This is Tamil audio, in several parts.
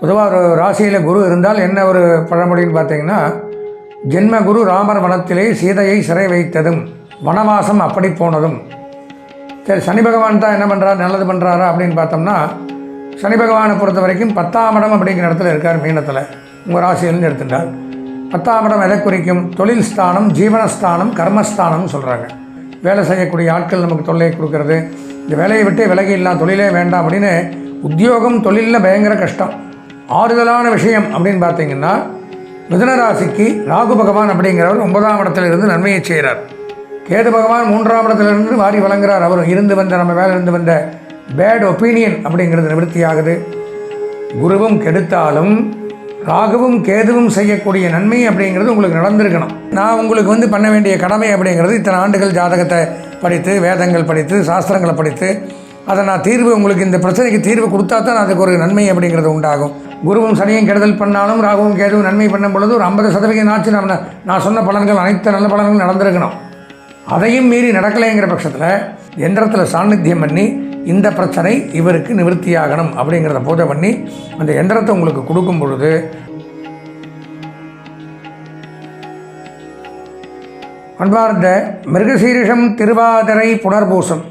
பொதுவாக ஒரு ராசியில் குரு இருந்தால் என்ன ஒரு பழமொழின்னு பார்த்தீங்கன்னா ஜென்ம குரு ராமர் வனத்திலே சீதையை சிறை வைத்ததும் வனவாசம் அப்படி போனதும். சரி சனி பகவான் தான் என்ன பண்ணுறாரு நல்லது பண்ணுறாரா அப்படின்னு பார்த்தோம்னா சனி பகவானை பொறுத்த வரைக்கும் பத்தாம் இடம் அப்படிங்கிற இடத்துல இருக்கார் மீனத்தில். உங்கள் ராசியிலேருந்து எடுத்துட்டார். பத்தாம் இடம் எதை குறிக்கும்? தொழில் ஸ்தானம் ஜீவனஸ்தானம் கர்மஸ்தானம்னு சொல்கிறாங்க வேலை செய்யக்கூடிய ஆட்கள் நமக்கு தொல்லையை கொடுக்கறது. இந்த வேலையை விட்டு விலகி இல்லாம் தொழிலே வேண்டாம் அப்படின்னு உத்தியோகம் தொழிலில் பயங்கர கஷ்டம். ஆறுதலான விஷயம் அப்படின்னு பார்த்தீங்கன்னா மிதனராசிக்கு ராகு பகவான் அப்படிங்கிறவர் ஒன்பதாம் இடத்திலிருந்து நன்மையை செய்கிறார். கேது பகவான் மூன்றாம் இடத்திலிருந்து வாரி வழங்குறார் அவர் இருந்து வந்த நம்ம வேலை இருந்து வந்த பேட் ஒப்பீனியன் அப்படிங்கிறது நிவர்த்தியாகுது. குருவும் கெடுத்தாலும் ராகுவும் கேதுவும் செய்யக்கூடிய நன்மை அப்படிங்கிறது உங்களுக்கு நடந்திருக்கணும். நான் உங்களுக்கு வந்து பண்ண வேண்டிய கடமை அப்படிங்கிறது இத்தனை ஆண்டுகள் ஜாதகத்தை படித்து வேதங்கள் படித்து சாஸ்திரங்களை படித்து அதை நான் தீர்வு உங்களுக்கு இந்த பிரச்சனைக்கு தீர்வு கொடுத்தா தான் அதுக்கு ஒரு நன்மை அப்படிங்கிறது உண்டாகும். குருவும் சனியும் கெடுதல் பண்ணாலும் ராகுவும் கேதுவும் நன்மை பண்ணும் பொழுது ஒரு ஐம்பது சதவீதம் ஆச்சு நம்ம நான் சொன்ன பலன்கள் அனைத்து நல்ல பலன்கள் நடந்திருக்கணும். அதையும் மீறி நடக்கலைங்கிற பட்சத்தில் எந்திரத்தில் சாநித்தியம் பண்ணி இந்த பிரச்சனை இவருக்கு நிவர்த்தியாகணும் அப்படிங்கிறத பூஜை பண்ணி அந்த எந்திரத்தை உங்களுக்கு கொடுக்கும் பொழுது அன்பார்ந்த மிருகசீரிஷம் திருவாதிரை புனர்பூசம்.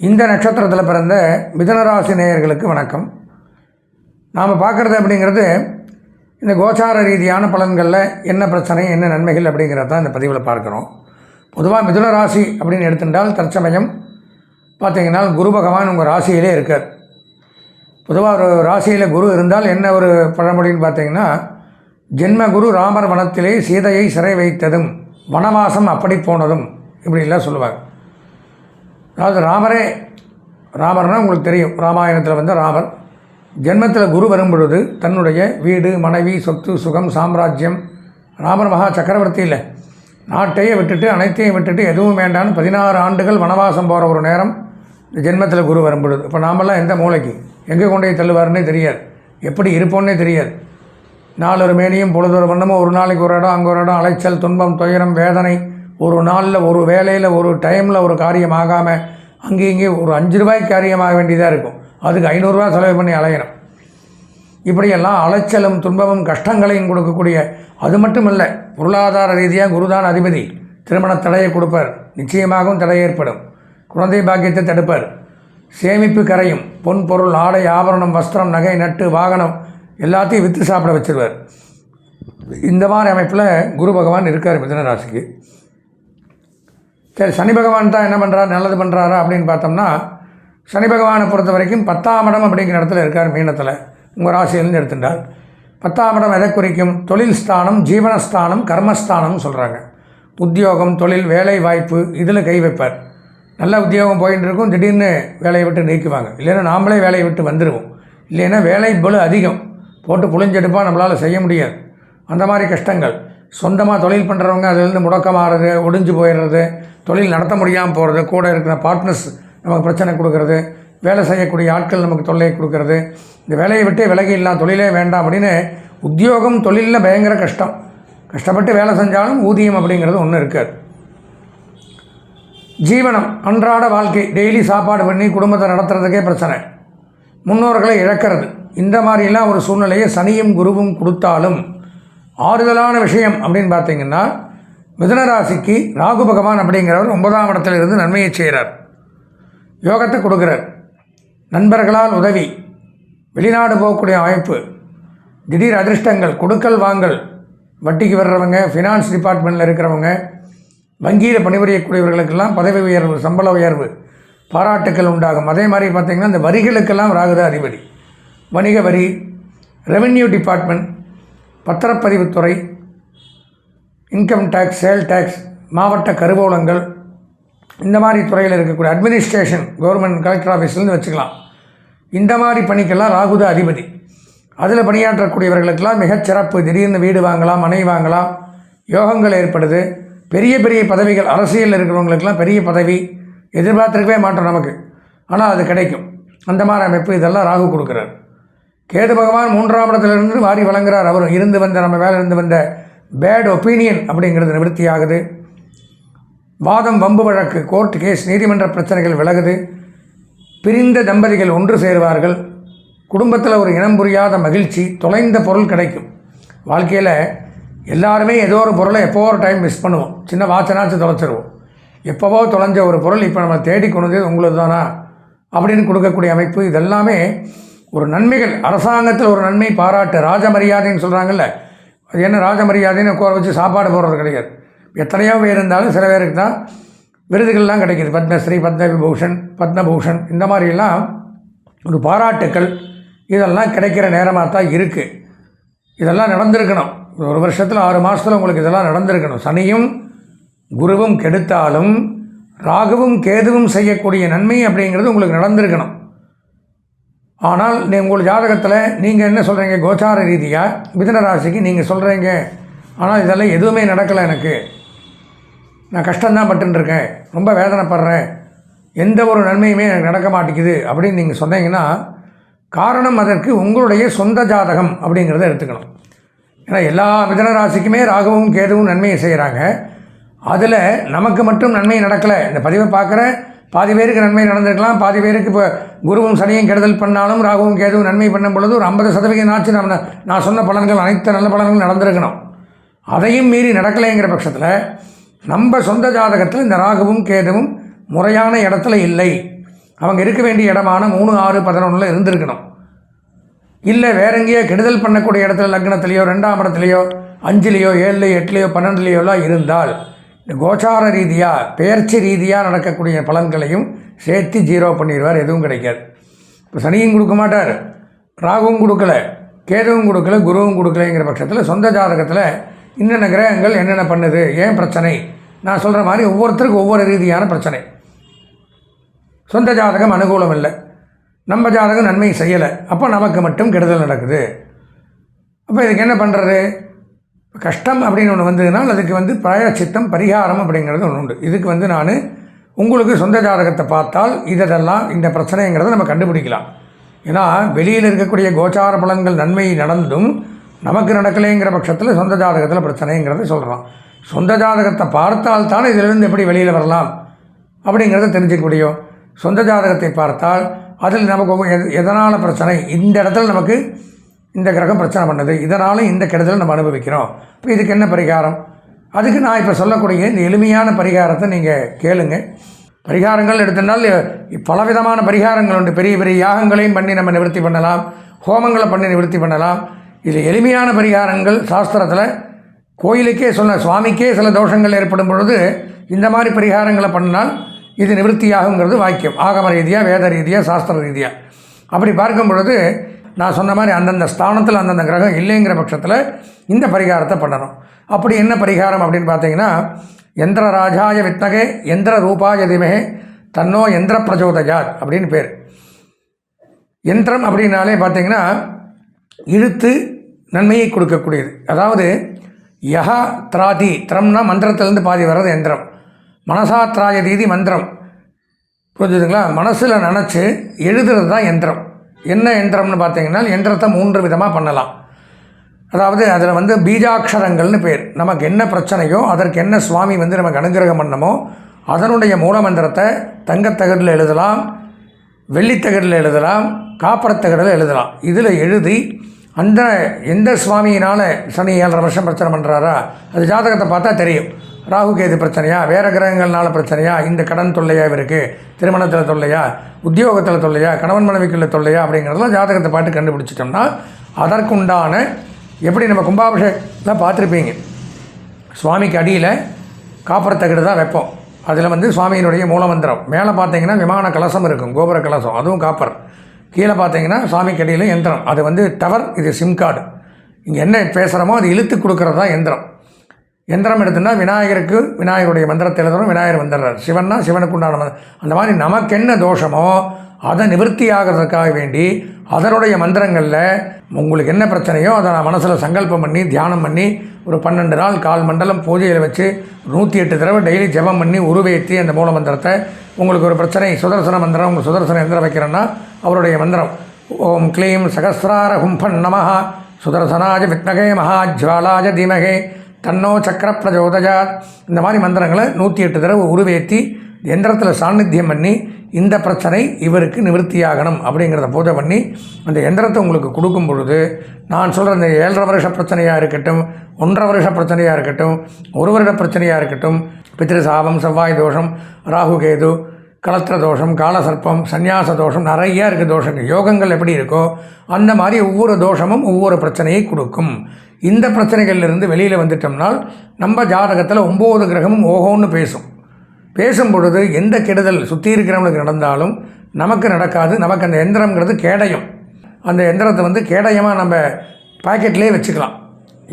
இந்த நட்சத்திரத்தில் பிறந்த மிதனராசி நேயர்களுக்கு வணக்கம். நாம் பார்க்குறது அப்படிங்கிறது இந்த கோச்சார ரீதியான பலன்களில் என்ன பிரச்சனை என்ன நன்மைகள் அப்படிங்கிறத தான் இந்த பதிவில் பார்க்குறோம். பொதுவாக மிதுன ராசி அப்படின்னு எடுத்துட்டால் தற்சமயம் பார்த்திங்கன்னா குரு பகவான் உங்கள் ராசியிலே இருக்கார். பொதுவாக ஒரு ராசியில் குரு இருந்தால் என்ன ஒரு பழமொழின்னு பார்த்தீங்கன்னா ஜென்ம குரு ராமர் வனத்திலே சீதையை சிறை வைத்ததும் வனவாசம் அப்படி போனதும் இப்படிலாம் சொல்லுவாங்க அதாவது ராமரே ராமர்னால் உங்களுக்கு தெரியும் ராமாயணத்தில் வந்து ராமர். ஜென்மத்தில் குரு வரும்பொழுது தன்னுடைய வீடு மனைவி சொத்து சுகம் சாம்ராஜ்யம் ராமர் மகா சக்கரவர்த்தி இல்லை. நாட்டையே விட்டுட்டு அனைத்தையும் விட்டுட்டு எதுவும் வேண்டான்னு பதினாறு ஆண்டுகள் வனவாசம் போகிற ஒரு நேரம் இந்த ஜென்மத்தில் குரு வரும்பொழுது. இப்போ நாமெல்லாம் எந்த மூளைக்கு? எங்கே கொண்டு போய் தள்ளுவாருன்னே தெரியாது. எப்படி இருப்போன்னே தெரியாது. நாலொரு மேனியும் பொழுதொரு வண்ணமும் ஒரு நாளைக்கு ஒரு இடம் அங்கே ஒரு இடம் அலைச்சல் துன்பம் துயரம் வேதனை ஒரு நாளில் ஒரு வேலையில் ஒரு டைமில் ஒரு காரியம் ஆகாமல் அங்கேயும் இங்கே ஒரு அஞ்சு ரூபாய்க்கு காரியமாக வேண்டியதாக இருக்கும். அதுக்கு ஐநூறுரூவா செலவு பண்ணி அலையணும். இப்படியெல்லாம் அலைச்சலும் துன்பமும் கஷ்டங்களையும் கொடுக்கக்கூடிய அது மட்டும் இல்லை பொருளாதார ரீதியாக குருதான் அதிபதி. திருமண தடையை கொடுப்பார். நிச்சயமாகவும் தடை ஏற்படும். குழந்தை பாக்கியத்தை தடுப்பார். சேமிப்பு கரையும் பொன் பொருள் ஆடை ஆபரணம் வஸ்திரம் நகை நட்டு வாகனம் எல்லாத்தையும் விற்று சாப்பிட வச்சிருவார். இந்த மாதிரி அமைப்பில் குரு பகவான் இருக்கார் மிதன ராசிக்கு. சரி சனி பகவான் தான் என்ன பண்ணுறாரு நல்லது பண்ணுறாரா அப்படின்னு பார்த்தோம்னா சனி பகவானை பொறுத்த வரைக்கும் பத்தாம் இடம் அப்படிங்கிற இடத்துல இருக்கார் மீனத்தில். உங்கள் ராசியிலேருந்து எடுத்துட்டார் பத்தாம் இடம் எதை குறிக்கும்? தொழில் ஸ்தானம் ஜீவனஸ்தானம் கர்மஸ்தானம்னு சொல்கிறாங்க உத்தியோகம் தொழில் வேலை வாய்ப்பு இதில் கை வைப்பார். நல்ல உத்தியோகம் போயின்னு இருக்கும் திடீர்னு வேலையை விட்டு நீக்குவாங்க. இல்லைன்னா நாமளே வேலையை விட்டு வந்துடுவோம் இல்லைன்னா வேலை பலு அதிகம். போட்டு புழிஞ்செடுப்பாக நம்மளால் செய்ய முடியாது. அந்த மாதிரி கஷ்டங்கள். சொந்தமாக தொழில் பண்ணுறவங்க அதுலேருந்து முடக்கமாகிறது ஒடிஞ்சு போயிடுறது தொழில் நடத்த முடியாமல் போகிறது கூட இருக்கிற பார்ட்னர்ஸ் நமக்கு பிரச்சனை கொடுக்கறது வேலை செய்யக்கூடிய ஆட்கள் நமக்கு தொல்லையை கொடுக்கறது இந்த வேலையை விட்டு விலகி இல்லாம் தொழிலே வேண்டாம் அப்படின்னு உத்தியோகம் தொழிலில் பயங்கர கஷ்டம். கஷ்டப்பட்டு வேலை செஞ்சாலும் ஊதியம் அப்படிங்கிறது ஒன்றும் இருக்காது. ஜீவனம் அன்றாட வாழ்க்கை டெய்லி சாப்பாடு பண்ணி குடும்பத்தை நடத்துறதுக்கே பிரச்சனை. முன்னோர்களை இழக்கிறது. இந்த மாதிரிலாம் ஒரு சூழ்நிலையை சனியும் குருவும் கொடுத்தாலும் ஆறுதலான விஷயம் அப்படின்னு பார்த்தீங்கன்னா மிதுன ராசிக்கு ராகு பகவான் அப்படிங்கிறவர் ஒன்பதாம் இடத்துல இருந்து நன்மையை செய்கிறார் யோகத்தை கொடுக்குறார். நண்பர்களால் உதவி வெளிநாடு போகக்கூடிய அமைப்பு திடீர் அதிர்ஷ்டங்கள் கொடுக்கல் வாங்கல் வட்டிக்கு வர்றவங்க ஃபினான்ஸ் டிபார்ட்மெண்ட்டில் இருக்கிறவங்க வங்கியில் பணிபுரியக்கூடியவர்களுக்கெல்லாம் பதவி உயர்வு சம்பள உயர்வு பாராட்டுக்கள் உண்டாகும். அதே மாதிரி பார்த்திங்கன்னா இந்த வரிகளுக்கெல்லாம் ராகுதா அதிபதி. வணிக வரி ரெவென்யூ டிபார்ட்மெண்ட் பத்திரப்பதிவுத்துறை இன்கம் டேக்ஸ் சேல் டேக்ஸ் மாவட்ட கருவூலங்கள் இந்த மாதிரி துறையில் இருக்கக்கூடிய அட்மினிஸ்ட்ரேஷன் கவர்மெண்ட் கலெக்டர் ஆஃபீஸ்லேருந்து வச்சுக்கலாம். இந்த மாதிரி பணிக்கெல்லாம் ராகுத அதிபதி. அதில் பணியாற்றக்கூடியவர்களுக்கெல்லாம் மிகச்சிறப்பு திடீர்னு வீடு வாங்கலாம் மனை வாங்கலாம் யோகங்கள் ஏற்படுது. பெரிய பெரிய பதவிகள் அரசியலில் இருக்கிறவங்களுக்கெல்லாம் பெரிய பதவி எதிர்பார்த்துருக்கவே மாட்டோம் நமக்கு. ஆனால் அது கிடைக்கும். அந்த மாதிரி அமைப்பு இதெல்லாம் ராகு கொடுக்குறார். கேது பகவான் மூன்றாம் இடத்துலேருந்து வாரி வழங்குறார். அவர் இருந்து வந்த நம்ம வேலை இருந்து வந்த பேட் ஒப்பீனியன் அப்படிங்கிறது நிவர்த்தியாகுது வாதம் வம்பு வழக்கு கோர்ட் கேஸ் நீதிமன்ற பிரச்சனைகள் விலகுது. பிரிந்த தம்பதிகள் ஒன்று சேருவார்கள். குடும்பத்தில் ஒரு இனம் புரியாத மகிழ்ச்சி தொலைந்த பொருள் கிடைக்கும். வாழ்க்கையில் எல்லாருமே ஏதோ ஒரு பொருளை எப்போ ஒரு டைம் மிஸ் பண்ணுவோம். சின்ன வாட்சனாச்சும் தொலைச்சிருவோம். எப்போவோ தொலைஞ்ச ஒரு பொருள் இப்போ நம்ம தேடி கொண்டு வந்து உங்களுக்கு தானா அப்படின்னு கொடுக்கக்கூடிய அமைப்பு இதெல்லாமே ஒரு நன்மைகள். அரசாங்கத்தில் ஒரு நன்மை பாராட்டு. ராஜ மரியாதைன்னு சொல்கிறாங்கல்ல அது என்ன ராஜ மரியாதைன்னு உட்கார வச்சு சாப்பாடு போடுறது கிடையாது. எத்தனையோ பேர் இருந்தாலும் சில பேருக்கு தான் விருதுகள்லாம் கிடைக்கிது. பத்மஸ்ரீ பத்ம விபூஷன் பத்மபூஷன் இந்த மாதிரிலாம் ஒரு பாராட்டுக்கள் இதெல்லாம் கிடைக்கிற நேரமாக தான் இருக்குது இதெல்லாம் நடந்திருக்கணும். ஒரு வருஷத்தில் ஆறு மாதத்தில் உங்களுக்கு இதெல்லாம் நடந்திருக்கணும். சனியும் குருவும் கெடுத்தாலும் ராகுவும் கேதுவும் செய்யக்கூடிய நன்மை அப்படிங்கிறது உங்களுக்கு நடந்திருக்கணும். ஆனால் நீ உங்கள் ஜாதகத்தில் நீங்கள் என்ன சொல்கிறீங்க கோச்சார ரீதியாக மிதன ராசிக்கு நீங்கள் சொல்கிறீங்க ஆனால் இதெல்லாம் எதுவுமே நடக்கலை எனக்கு. நான் கஷ்டம்தான் பட்டுருக்கேன் ரொம்ப வேதனைப்படுறேன். எந்த ஒரு நன்மையுமே எனக்கு நடக்க மாட்டேங்குது அப்படின்னு நீங்கள் சொன்னீங்கன்னா காரணம் அதற்கு உங்களுடைய சொந்த ஜாதகம் அப்படிங்கிறத எடுத்துக்கணும். ஏன்னா எல்லா மிதன ராசிக்குமே ராகவும் கேதுவும் நன்மையை செய்கிறாங்க அதில் நமக்கு மட்டும் நன்மை நடக்கலை. இந்த பதிவை பார்க்குற பாதி பேருக்கு நன்மை நடந்திருக்கலாம். பாதி பேருக்கு இப்போ குருவும் சனியும் கெடுதல் பண்ணாலும் ராகுவும் கேதுவும் நன்மை பண்ணும் பொழுது ஒரு ஐம்பது சதவீதம் ஆச்சு. நம்ம நான் சொன்ன பலன்கள் அனைத்து நல்ல பலன்கள் நடந்திருக்கணும். அதையும் மீறி நடக்கலைங்கிற பட்சத்தில் நம்ம சொந்த ஜாதகத்தில் இந்த ராகுவும் கேதுவும் முறையான இடத்துல இல்லை. அவங்க இருக்க வேண்டிய இடமான மூணு ஆறு பதினொன்றில் இருந்திருக்கணும். இல்லை வேற எங்கேயோ கெடுதல் பண்ணக்கூடிய இடத்துல லக்னத்திலேயோ ரெண்டாம் இடத்துலையோ அஞ்சுலேயோ ஏழுலையோ எட்டுலேயோ பன்னெண்டுலேயோலாம் இருந்தால் இந்த கோச்சார ரீதியாக பெயர்ச்சி ரீதியாக நடக்கக்கூடிய பலன்களையும் சேர்த்து ஜீரோ பண்ணிடுவார் எதுவும் கிடைக்காது. இப்போ சனியும் கொடுக்க மாட்டார். ராகுவும் கொடுக்கல கேதுவும் கொடுக்கல குருவும் கொடுக்கலைங்கிற பட்சத்தில் சொந்த ஜாதகத்தில் என்னென்ன கிரகங்கள் என்னென்ன பண்ணுது? ஏன் பிரச்சனை? நான் சொல்கிற மாதிரி ஒவ்வொருத்தருக்கும் ஒவ்வொரு ரீதியான பிரச்சனை. சொந்த ஜாதகம் அனுகூலம் இல்லை. நம்ம ஜாதகம் நன்மை செய்யலை. அப்போ நமக்கு மட்டும் கெடுதல் நடக்குது. அப்போ இதுக்கு என்ன பண்ணுறது கஷ்டம் அப்படின்னு ஒன்று வந்ததுனால் அதுக்கு வந்து பிராயச்சித்தம் பரிகாரம் அப்படிங்கிறது ஒன்று உண்டு. இதுக்கு வந்து நான் உங்களுக்கு சொந்த ஜாதகத்தை பார்த்தால் இதெல்லாம் இந்த பிரச்சனைங்கிறத நம்ம கண்டுபிடிக்கலாம். ஏன்னா வெளியில் இருக்கக்கூடிய கோச்சார பலன்கள் நன்மை நடந்தும் நமக்கு நடக்கலைங்கிற பட்சத்தில் சொந்த ஜாதகத்தில் பிரச்சனைங்கிறத சொல்கிறோம் சொந்த ஜாதகத்தை பார்த்தால் தான் இதிலிருந்து எப்படி வெளியில் வரலாம்? அப்படிங்கிறத தெரிஞ்சுக்க முடியும். சொந்த ஜாதகத்தை பார்த்தால் அதில் நமக்கு எதனால் பிரச்சனை? இந்த இடத்துல நமக்கு இந்த கிரகம் பிரச்சனை பண்ணுது. இதனால் இந்த கிடத்தில் நம்ம அனுபவிக்கிறோம். இப்போ இதுக்கு என்ன பரிகாரம்? அதுக்கு நான் இப்போ சொல்லக்கூடிய இந்த எளிமையான பரிகாரத்தை நீங்கள் கேளுங்க. பரிகாரங்கள் எடுத்தனால் பலவிதமான பரிகாரங்கள் உண்டு. பெரிய பெரிய யாகங்களையும் பண்ணி நம்ம நிவர்த்தி பண்ணலாம். ஹோமங்களை பண்ணி நிவர்த்தி பண்ணலாம். இதில் எளிமையான பரிகாரங்கள் சாஸ்திரத்தில். கோயிலுக்கே சொன்ன சுவாமிக்கே சில தோஷங்கள் ஏற்படும் பொழுது இந்த மாதிரி பரிகாரங்களை பண்ணால் இது நிவர்த்தியாகுங்கிறது வாக்கியம். ஆகம ரீதியாக வேத ரீதியாக சாஸ்திர ரீதியாக அப்படி பார்க்கும் பொழுது நான் சொன்ன மாதிரி அந்தந்த ஸ்தானத்தில் அந்தந்த கிரகம் இல்லைங்கிற பட்சத்தில் இந்த பரிகாரத்தை பண்ணணும். அப்படி என்ன பரிகாரம் அப்படின்னு பார்த்தீங்கன்னா எந்திர ராஜாய வித்தகே எந்திர ரூபாய திமகே தன்னோ எந்திர பிரஜோதயாத் அப்படின்னு பேர். யந்திரம் அப்படின்னாலே பார்த்தீங்கன்னா இழுத்து நன்மையை கொடுக்கக்கூடியது. அதாவது யஹா திராதி திரம்னா மந்திரத்திலேருந்து பாதி வர்றது எந்திரம். மனசா திராய தீதி மந்திரம். புரிஞ்சுதுங்களா? மனசில் நினச்சி எழுதுறது தான் எந்திரம். என்ன எந்திரம்னு பார்த்தீங்கன்னா எந்திரத்தை மூன்று விதமாக பண்ணலாம். அதாவது அதில் வந்து பீஜாட்சரங்கள்னு பேர். நமக்கு என்ன பிரச்சனையோ அதற்கு என்ன சுவாமி வந்து நமக்கு அனுகிரகம் பண்ணமோ அதனுடைய மூலமந்திரத்தை தங்கத்தகடில் எழுதலாம் வெள்ளித்தகடில் எழுதலாம் காப்பரத்தகடில் எழுதலாம். இதில் எழுதி அந்த எந்த சுவாமியினால் சனி ஏழரை வருஷம் பிரச்சனை பண்ணுறாரா அது ஜாதகத்தை பார்த்தா தெரியும். ராகு கேது பிரச்சனையா? வேறு கிரகங்கள்னால பிரச்சனையா? இந்த கடன் தொல்லையா இவருக்கு? திருமணத்தில் தொல்லையா? உத்தியோகத்தில் தொல்லையா? கணவன் மனைவிக்குள்ள தொல்லையா? அப்படிங்கிறதெல்லாம் ஜாதகத்தை பார்த்து கண்டுபிடிச்சிட்டோம்னா அதற்குண்டான எப்படி நம்ம கும்பாபிஷேகத்தில் பார்த்துருப்பீங்க. சுவாமிக்கு அடியில் காப்பர் தகடு தான் வைப்போம். அதில் வந்து சுவாமியினுடைய மூலமந்திரம். மேலே பார்த்தீங்கன்னா விமான கலசம் இருக்கும் கோபுர கலசம். அதுவும் காப்பர். கீழே பார்த்தீங்கன்னா சாமி அடியில் எந்திரம். அது வந்து டவர் இது சிம் கார்டு இங்கே என்ன பேசுகிறோமோ அது இழுத்து கொடுக்குறது தான் எந்திரம். எந்திரம் எடுத்துனா விநாயகருக்கு விநாயகருடைய மந்திரத்தை எழுதுறோம் விநாயகர் வந்துடுறார். சிவன்னா சிவனுக்கு உண்டான மந்திரம். அந்த மாதிரி நமக்கு என்ன தோஷமோ அதை நிவர்த்தி ஆகிறதுக்காக வேண்டி அதனுடைய மந்திரங்களில் உங்களுக்கு என்ன பிரச்சனையோ அதை நான் மனசில் சங்கல்பம் பண்ணி தியானம் பண்ணி ஒரு பன்னெண்டு நாள் கால் மண்டலம் பூஜையில் வச்சு நூற்றி எட்டு தடவை டெய்லி ஜெபம் பண்ணி உருவேற்றி அந்த மூல மந்திரத்தை உங்களுக்கு ஒரு பிரச்சனை சுதர்சன மந்திரம் உங்கள் சுதர்சன எந்திரம் வைக்கிறேன்னா அவருடைய மந்திரம் ஓம் க்ளீம் சகசிரார கும்பன் நமஹா சுதர்சனாஜ வித்மகே மகாஜ்வாலாஜ தீமகே தன்னோ சக்கர பிரஜோதஜாத். இந்த மாதிரி மந்திரங்களை நூற்றி எட்டு தடவை உருவேற்றி எந்திரத்தில் சாநித்தியம் பண்ணி இந்த பிரச்சனை இவருக்கு நிவர்த்தியாகணும் அப்படிங்கிறத பூஜை பண்ணி அந்த எந்திரத்தை உங்களுக்கு கொடுக்கும் பொழுது நான் சொல்கிற இந்த ஏழரை வருஷ பிரச்சனையாக இருக்கட்டும் ஒன்றரை வருஷ பிரச்சனையாக இருக்கட்டும் ஒரு வருட பிரச்சனையாக இருக்கட்டும் பித்திரு சாபம் செவ்வாய் தோஷம் ராகு கேது கலத்திர தோஷம் காலசர்ப்பம் சந்நியாச தோஷம் நிறையா இருக்குது தோஷங்கள். யோகங்கள் எப்படி இருக்கோ அந்த மாதிரி ஒவ்வொரு தோஷமும் ஒவ்வொரு பிரச்சனையை கொடுக்கும். இந்த பிரச்சனைகள்லேருந்து வெளியில் வந்துட்டோம்னால் நம்ம ஜாதகத்தில் ஒம்பது கிரகமும் ஓகோன்னு பேசும். பேசும் பொழுது எந்த கெடுதல் சுற்றி இருக்கிறவங்களுக்கு நடந்தாலும் நமக்கு நடக்காது. நமக்கு அந்த எந்திரங்கிறது கேடயம். அந்த எந்திரத்தை வந்து கேடயமாக நம்ம பாக்கெட்லேயே வச்சுக்கலாம்.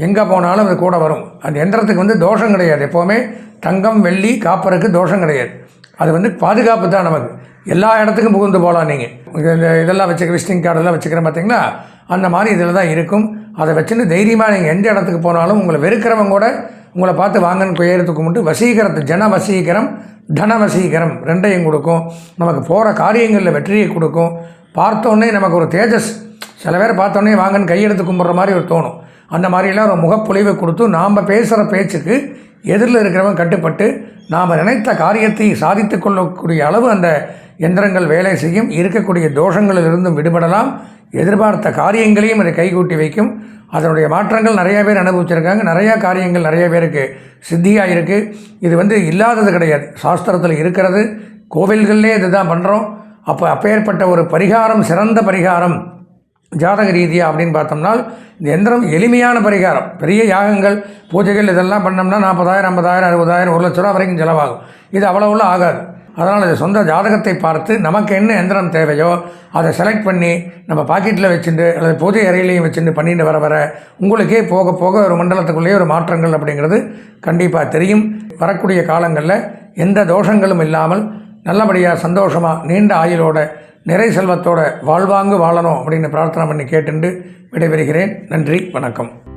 எங்கே போனாலும் அது கூட வரும். அந்த எந்திரத்துக்கு வந்து தோஷம் கிடையாது. எப்போவுமே தங்கம் வெள்ளி காப்பருக்கு தோஷம் கிடையாது. அது வந்து பாதுகாப்பு தான் நமக்கு. எல்லா இடத்துக்கும் புகுந்து போகலாம் நீங்கள் இந்த இதெல்லாம் வச்சுக்க விசிட்டிங் கார்டெல்லாம் வச்சுக்கிறேன் பார்த்தீங்களா அந்த மாதிரி இதில் தான் இருக்கும். அதை வச்சுன்னு தைரியமாக நீங்கள் எந்த இடத்துக்கு போனாலும் உங்களை வெறுக்கிறவங்க கூட உங்களை பார்த்து வாங்கன்னு பெயரத்து கும்பிட்டு வசீகரத்து ஜன வசீகரம் தன வசீகரம் ரெண்டையும் கொடுக்கும். நமக்கு போகிற காரியங்களில் வெற்றியை கொடுக்கும். பார்த்தோன்னே நமக்கு ஒரு தேஜஸ். சில பேர் பார்த்தோன்னே வாங்கன்னு கையெடுத்து கும்பிட்ற மாதிரி ஒரு தோணும். அந்த மாதிரிலாம் ஒரு முகப்பொழிவை கொடுத்து நாம் பேசுகிற பேச்சுக்கு எதிரில் இருக்கிறவங்க கட்டுப்பட்டு நாம் நினைத்த காரியத்தை சாதித்து கொள்ளக்கூடிய அளவு அந்த எந்திரங்கள் வேலை செய்யும் இருக்கக்கூடிய தோஷங்களிலிருந்தும் விடுபடலாம். எதிர்பார்த்த காரியங்களையும் அதை கைகூட்டி வைக்கும். அதனுடைய மாற்றங்கள் நிறைய பேர் அனுபவிச்சிருக்காங்க. நிறையா காரியங்கள் நிறைய பேருக்கு சித்தியாக இருக்குது இது வந்து இல்லாதது கிடையாது. சாஸ்திரத்தில் இருக்கிறது. கோவில்கள்லேயே இதுதான் பண்ணுறோம் அப்போ அப்பேற்பட்ட ஒரு பரிகாரம் சிறந்த பரிகாரம் ஜாதக ரீதியாக அப்படின்னு பார்த்தோம்னா இந்த எந்திரம் எளிமையான பரிகாரம். பெரிய யாகங்கள் பூஜைகள் இதெல்லாம் பண்ணோம்னா நாற்பதாயிரம் ஐம்பதாயிரம் அறுபதாயிரம் ஒரு லட்ச ரூபா வரைக்கும் செலவாகும். இது அவ்வளோவுள்ள ஆகாது. அதனால் அது சொந்த ஜாதகத்தை பார்த்து நமக்கு என்ன எந்திரம் தேவையோ அதை செலக்ட் பண்ணி நம்ம பாக்கெட்டில் வச்சுட்டு அல்லது பூஜை அறையிலையும் வச்சுட்டு பண்ணிட்டு வர வர உங்களுக்கே போக போக ஒரு மண்டலத்துக்குள்ளேயே ஒரு மாற்றங்கள் அப்படிங்கிறது கண்டிப்பாக தெரியும். வரக்கூடிய காலங்களில் எந்த தோஷங்களும் இல்லாமல் நல்லபடியாக சந்தோஷமாக நீண்ட ஆயுளோட நிறை செல்வத்தோட வாழ்வாங்கு வாழணும் அப்படின்னு பிரார்த்தனை பண்ணி கேட்டுண்டு விடைபெறுகிறேன். நன்றி வணக்கம்.